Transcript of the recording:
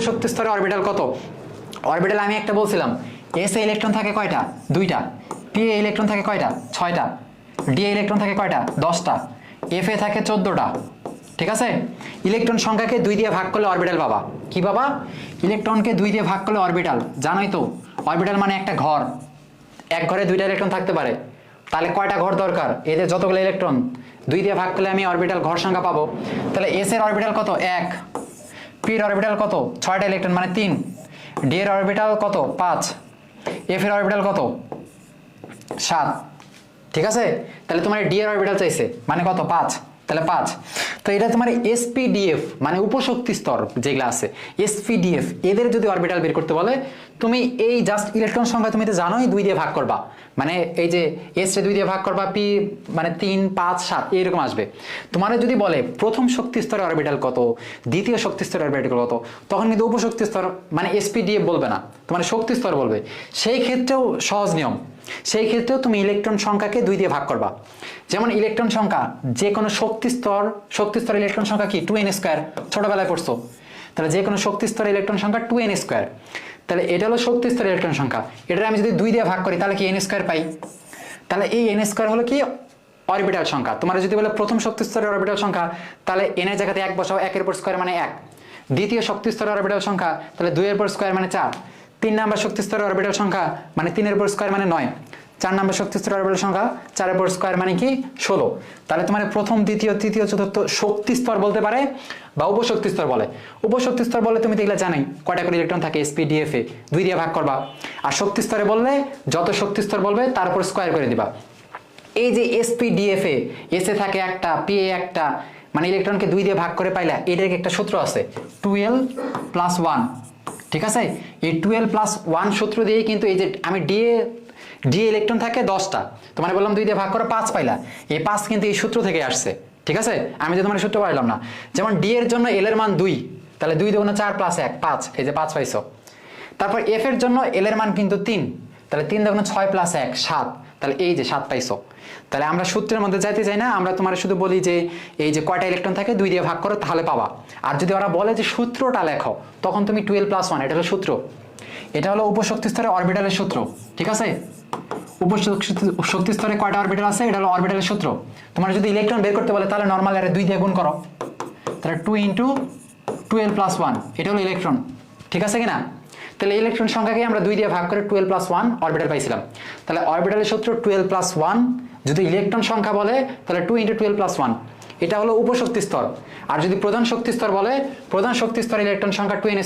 শক্তি স্তরে অরবিটাল কত? অরবিটাল আমি একটা বলছিলাম এস এ ইলেকট্রন থাকে কয়টা? দুইটা। পি এ ইলেকট্রন থাকে কয়টা? ছয়টা। ডি এ ইলেকট্রন থাকে কয়টা? দশটা। এফ এ থাকে চোদ্দোটা। ঠিক আছে? ইলেকট্রন সংখ্যাকে দুই দিয়ে ভাগ করলে অরবিটাল পাবা। কি বাবা ইলেকট্রনকে দুই দিয়ে ভাগ করলে অরবিটাল জানোই তো অরবিটাল মানে একটা ঘর। এক ঘরে দুইটা ইলেকট্রন থাকতে পারে। তাহলে কয়টা ঘর দরকার? এদের যতগুলো ইলেকট্রন দুই দিয়ে ভাগ করলে আমি অরবিটাল ঘর সংখ্যা পাবো। তাহলে এস এর অরবিটাল কত? এক। পির অরবিটাল কত? ছয়টা ইলেকট্রন মানে তিন। ডি এর অরবিটাল কত? পাঁচ। এফ এর অরবিটাল কত? সাত। ঠিক আছে? তাহলে তোমার ডি এর অরবিটাল চাইছে। মানে কত? পাঁচ। তাহলে পাঁচ। তো এটা তোমার এসপিডিএফ মানে উপশক্তি স্তর যেগুলো আছে এসপিডিএফ এদের যদি অরবিটাল বের করতে বলে, তুমি এই জাস্ট ইলেকট্রন সংখ্যা তুমি তো জানোই, দুই দিয়ে ভাগ করবা। মানে এই যে এস দুই দিয়ে ভাগ করবা পি মানে তিন, পাঁচ, সাত এইরকম আসবে। তোমার যদি বলে প্রথম শক্তি স্তরে অরবিটাল কত, দ্বিতীয় শক্তি স্তরের অরবিটাল কত, তখন কিন্তু উপশক্তি স্তর মানে এসপিডিএফ বলবে না। তোমার শক্তি স্তর বলবে। সেই ক্ষেত্রেও সহজ নিয়ম। সেই ক্ষেত্রেও তুমি ইলেকট্রন সংখ্যাকে দুই দিয়ে ভাগ করবা। যেমন ইলেকট্রন সংখ্যা যে কোনো শক্তি স্তর শক্তি স্তর ইলেকট্রন সংখ্যা কি? টু এন স্কোয়ার ছোটবেলায় পড়ছো। তাহলে যে কোনো শক্তি স্তর ইলেকট্রন সংখ্যা টু এন স্কোয়ার তাহলে এটা হলো শক্তি স্তর ইলেকট্রন সংখ্যা। এটা আমি যদি দুই দিয়ে ভাগ করি, তাহলে কি এন স্কোয়ার পাই? তাহলে এই এন স্কোয়ার হলো কি? অরবিটাল সংখ্যা। তোমার যদি বলে প্রথম শক্তি স্তরের অরবিটাল সংখ্যা, তাহলে এন এর জায়গাতে এক বসাও, একের পর স্কোয়ার মানে এক। দ্বিতীয় শক্তি স্তরের অরবিটাল সংখ্যা, তাহলে দুইয়ের উপর স্কোয়ার মানে চার। তিন নাম্বার শক্তি স্তরের অরবিটাল সংখ্যা মানে তিনের উপর স্কোয়ার মানে নয়। চার নম্বর শক্তি স্তরের অরবিটাল সংখ্যা, চারের উপর স্কোয়ার মানে কি? ষোলো। তাহলে তোমার প্রথম, দ্বিতীয়, তৃতীয়, চতুর্থ শক্তি স্তর বলতে পারে বা উপশক্তি স্তর বলে। উপশক্তি স্তর বলে তুমি দেখলে জানাই, কয়টা করে ইলেকট্রন থাকে? এসপিডিএফ এ দুই দিয়ে ভাগ করবা। আর শক্তি স্তরে বললে যত শক্তি স্তর বলবে, তার উপর স্কোয়ার করে দিবা। এই যে এসপিডিএফ এ এসে থাকে একটা পি এ একটা মানে ইলেকট্রনকে দুই দিয়ে ভাগ করে পাইলা, এটার একটা সূত্র আছে। টুয়েলভ প্লাস ওয়ান ঠিক আছে? এই টুয়েলভ প্লাস ওয়ান সূত্র দিয়ে কিন্তু এই যে আমি ডিএ ডি ইলেকট্রন থাকে দশটা। তোমার বললাম দুই দিয়ে ভাগ করে, পাঁচ পাইলা। এই পাঁচ কিন্তু এই সূত্র থেকে আসছে। ঠিক আছে? আমি যে তোমার সূত্র পাইলাম না। যেমন ডি এর জন্য এল এর মান দুই, তাহলে দুই দুগুণ চার প্লাস এক, পাঁচ, এই যে পাঁচ পাইছো। তারপর এফ এর জন্য এল এর মান কিন্তু তিন। তাহলে তিন দুগুণ ছয় প্লাস এক, সাত। তাহলে এই যে সাত পাইছো। তাহলে আমরা সূত্রের মধ্যে যাইতে চাই না, আমরা তোমার শুধু বলি যে এই যে কয়টা ইলেকট্রন থাকে দুই দিয়ে ভাগ করো, তাহলে পাবা। আর যদি ওরা বলে যে সূত্রটা লেখো, তখন তুমি টুয়েলভ প্লাস ওয়ান এটা হলো সূত্র। এটা হলো উপশক্তি স্তরে অরবিটালের সূত্র, ঠিক আছে? উপশক্তি শক্তি স্তরে কয়টা অরবিটাল আছে? এটা হলো অরবিটালের সূত্র। তোমার যদি ইলেকট্রন বের করতে বলে, তাহলে নর্মাল আরে দুই দিয়ে গুণ করো। তাহলে two into twelve plus one এটা হলো ইলেকট্রন ঠিক আছে কিনা? তাহলে ইলেকট্রন সংখ্যাকে আমরা দুই দিয়ে ভাগ করে টুয়েলভ প্লাস ওয়ান অরবিটাল পাইছিলাম। তাহলে অরবিটালের সূত্র টুয়েলভ প্লাস ওয়ান যদি ইলেকট্রন সংখ্যা বলে, তাহলে two into twelve plus one এটা হলো উপশক্তি স্তর। আর যদি প্রধান শক্তি স্তর বলে, প্রধান শক্তি স্তর ইলেকট্রন সংখ্যা টু